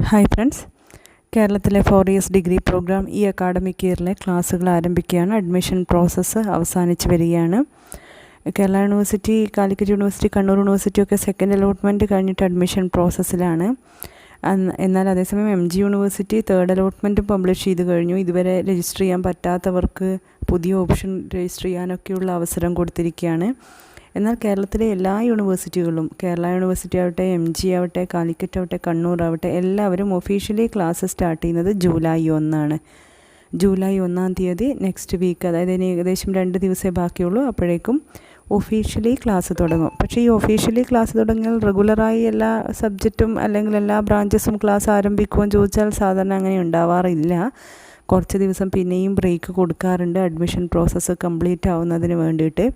Hi friends കേരളത്തിലെ four years degree programme ഈ academic ഇയറിലെ ക്ലാസ്സുകൾ ആരംഭിക്കുകയാണ്. അഡ്മിഷൻ പ്രോസസ്സ് അവസാനിച്ച് വരികയാണ്. Kerala university Calicut university Kannur university ഒക്കെ സെക്കൻഡ് അലോട്ട്മെന്റ് കഴിഞ്ഞിട്ട് അഡ്മിഷൻ പ്രോസസ്സിലാണ് എന്നാൽ അതേസമയം എം ജി യൂണിവേഴ്സിറ്റി തേർഡ് അലോട്ട്മെന്റും പബ്ലിഷ് ചെയ്ത് കഴിഞ്ഞു. ഇതുവരെ രജിസ്റ്റർ ചെയ്യാൻ പറ്റാത്തവർക്ക് പുതിയ ഓപ്ഷൻ രജിസ്റ്റർ ചെയ്യാനൊക്കെയുള്ള അവസരം കൊടുത്തിരിക്കുകയാണ്. എന്നാൽ കേരളത്തിലെ എല്ലാ യൂണിവേഴ്സിറ്റികളും കേരള യൂണിവേഴ്സിറ്റി ആവട്ടെ എം ജി ആവട്ടെ കാലിക്കറ്റ് ആവട്ടെ കണ്ണൂർ ആവട്ടെ എല്ലാവരും ഒഫീഷ്യലി ക്ലാസ് സ്റ്റാർട്ട് ചെയ്യുന്നത് ജൂലൈ ഒന്നാണ്. ജൂലൈ ഒന്നാം തീയതി നെക്സ്റ്റ് വീക്ക് അതായത് ഇനി ഏകദേശം രണ്ട് ദിവസമേ ബാക്കിയുള്ളൂ അപ്പോഴേക്കും ഒഫീഷ്യലി ക്ലാസ് തുടങ്ങും. പക്ഷേ ഈ ഒഫീഷ്യലി ക്ലാസ് തുടങ്ങിയാൽ റെഗുലറായി എല്ലാ സബ്ജക്റ്റും അല്ലെങ്കിൽ എല്ലാ ബ്രാഞ്ചസും ക്ലാസ് ആരംഭിക്കുമോ ചോദിച്ചാൽ സാധാരണ അങ്ങനെ ഉണ്ടാവാറില്ല. കുറച്ച് ദിവസം പിന്നെയും ബ്രേക്ക് കൊടുക്കാറുണ്ട് അഡ്മിഷൻ പ്രോസസ്സ് കംപ്ലീറ്റ് ആവുന്നതിന് വേണ്ടിയിട്ട്.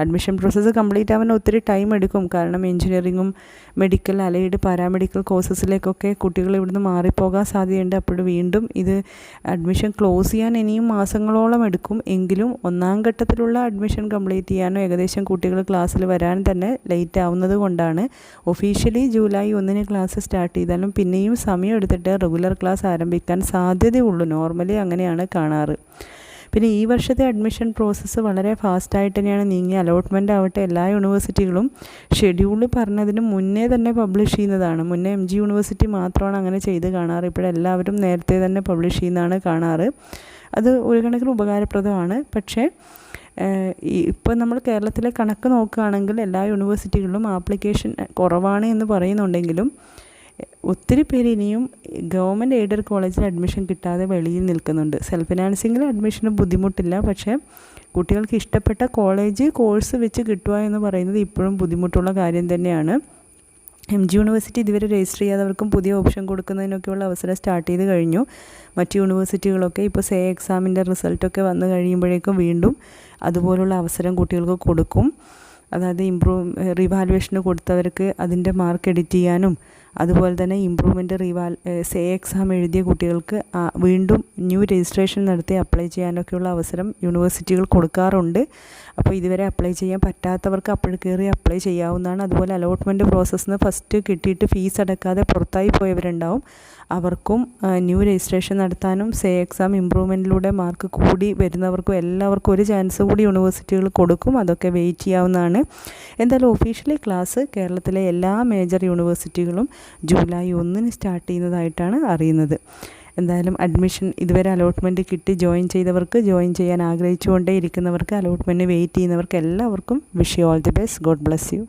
അഡ്മിഷൻ പ്രോസസ്സ് കംപ്ലീറ്റ് ആവാൻ ഒത്തിരി ടൈം എടുക്കും. കാരണം എഞ്ചിനീയറിങ്ങും മെഡിക്കൽ അലൈഡ് പാരാമെഡിക്കൽ കോഴ്സസിലേക്കൊക്കെ കുട്ടികൾ ഇവിടുന്ന് മാറിപ്പോകാൻ സാധ്യതയുണ്ട്. അപ്പോൾ വീണ്ടും ഇത് അഡ്മിഷൻ ക്ലോസ് ചെയ്യാൻ ഇനിയും മാസങ്ങളോളം എടുക്കും. എങ്കിലും ഒന്നാം ഘട്ടത്തിലുള്ള അഡ്മിഷൻ കംപ്ലീറ്റ് ചെയ്യാനോ ഏകദേശം കുട്ടികൾ ക്ലാസ്സിൽ വരാൻ തന്നെ ലേറ്റ് ആവുന്നത് കൊണ്ടാണ്. ഒഫീഷ്യലി ജൂലൈ ഒന്നിന് ക്ലാസ് സ്റ്റാർട്ട് ചെയ്താലും പിന്നെയും സമയം എടുത്തിട്ട് റെഗുലർ ക്ലാസ് ആരംഭിക്കാൻ സാധ്യതയുള്ളൂ. നോർമലി അങ്ങനെയാണ് കാണാറ്. പിന്നെ ഈ വർഷത്തെ അഡ്മിഷൻ പ്രോസസ്സ് വളരെ ഫാസ്റ്റായിട്ട് തന്നെയാണ് നീങ്ങി. അലോട്ട്മെന്റ് ആവട്ടെ എല്ലാ യൂണിവേഴ്സിറ്റികളും ഷെഡ്യൂൾ പറഞ്ഞതിന് മുന്നേ തന്നെ പബ്ലിഷ് ചെയ്യുന്നതാണ്. മുന്നേ എം ജി യൂണിവേഴ്സിറ്റി മാത്രമാണ് അങ്ങനെ ചെയ്ത് കാണാറ്. ഇപ്പോഴെല്ലാവരും നേരത്തെ തന്നെ പബ്ലിഷ് ചെയ്യുന്നതാണ് കാണാറ്. അത് ഒരു കണക്കിന് ഉപകാരപ്രദമാണ്. പക്ഷേ ഇപ്പോൾ നമ്മൾ കേരളത്തിലെ കണക്ക് നോക്കുകയാണെങ്കിൽ എല്ലാ യൂണിവേഴ്സിറ്റികളിലും ആപ്ലിക്കേഷൻ കുറവാണ് എന്ന് പറയുന്നുണ്ടെങ്കിലും ഒത്തിരി പേര് ഇനിയും ഗവൺമെന്റ് എയ്ഡഡ് കോളേജിൽ അഡ്മിഷൻ കിട്ടാതെ വെളിയിൽ നിൽക്കുന്നുണ്ട്. സെൽഫ് ഫിനാൻസിങ്ങിൽ അഡ്മിഷന് ബുദ്ധിമുട്ടില്ല. പക്ഷേ കുട്ടികൾക്ക് ഇഷ്ടപ്പെട്ട കോളേജ് കോഴ്സ് വെച്ച് കിട്ടുക എന്ന് പറയുന്നത് ഇപ്പോഴും ബുദ്ധിമുട്ടുള്ള കാര്യം തന്നെയാണ്. എം ജി യൂണിവേഴ്സിറ്റി ഇതുവരെ രജിസ്റ്റർ ചെയ്യാത്തവർക്കും പുതിയ ഓപ്ഷൻ കൊടുക്കുന്നതിനൊക്കെയുള്ള അവസരം സ്റ്റാർട്ട് ചെയ്ത് കഴിഞ്ഞു. മറ്റ് യൂണിവേഴ്സിറ്റികളൊക്കെ ഇപ്പോൾ സേ എക്സാമിന്റെ റിസൾട്ടൊക്കെ വന്നു കഴിയുമ്പോഴേക്കും വീണ്ടും അതുപോലുള്ള അവസരം കുട്ടികൾക്ക് കൊടുക്കും. അതായത് ഇമ്പ്രൂവ് റിവാലുവേഷന് കൊടുത്തവർക്ക് അതിന്റെ മാർക്ക് എഡിറ്റ് ചെയ്യാനും അതുപോലെ തന്നെ ഇമ്പ്രൂവ്മെന്റ് റിവാൽ സേ എക്സാം എഴുതിയ കുട്ടികൾക്ക് വീണ്ടും ന്യൂ രജിസ്ട്രേഷൻ നടത്തി അപ്ലൈ ചെയ്യാനൊക്കെയുള്ള അവസരം യൂണിവേഴ്സിറ്റികൾ കൊടുക്കാറുണ്ട്. അപ്പോൾ ഇതുവരെ അപ്ലൈ ചെയ്യാൻ പറ്റാത്തവർക്ക് അപ്പോൾ കയറി അപ്ലൈ ചെയ്യാവുന്നതാണ്. അതുപോലെ അലോട്ട്മെന്റ് പ്രോസസ്സിന് ഫസ്റ്റ് കിട്ടിയിട്ട് ഫീസ് അടക്കാതെ പുറത്തായി പോയവരുണ്ടാവും. അവർക്കും ന്യൂ രജിസ്ട്രേഷൻ നടത്താനും സേ എക്സാം ഇമ്പ്രൂവ്മെന്റിലൂടെ മാർക്ക് കൂടി വരുന്നവർക്കും എല്ലാവർക്കും ഒരു ചാൻസ് കൂടി യൂണിവേഴ്സിറ്റികൾ കൊടുക്കും. അതൊക്കെ വെയിറ്റ് ചെയ്യാവുന്നതാണ്. എന്തായാലും ഒഫീഷ്യലി ക്ലാസ് കേരളത്തിലെ എല്ലാ മേജർ യൂണിവേഴ്സിറ്റികളും ജൂലൈ ഒന്നിന് സ്റ്റാർട്ട് ചെയ്യുന്നതായിട്ടാണ് അറിയുന്നത്. എന്തായാലും അഡ്മിഷൻ ഇതുവരെ അലോട്ട്മെന്റ് കിട്ടി. ജോയിൻ ചെയ്തവർക്ക് ജോയിൻ ചെയ്യാൻ ആഗ്രഹിച്ചുകൊണ്ടേ ഇരിക്കുന്നവർക്ക് അലോട്ട്മെന്റ് വെയിറ്റ് ചെയ്യുന്നവർക്ക് എല്ലാവർക്കും wish you all the best god bless you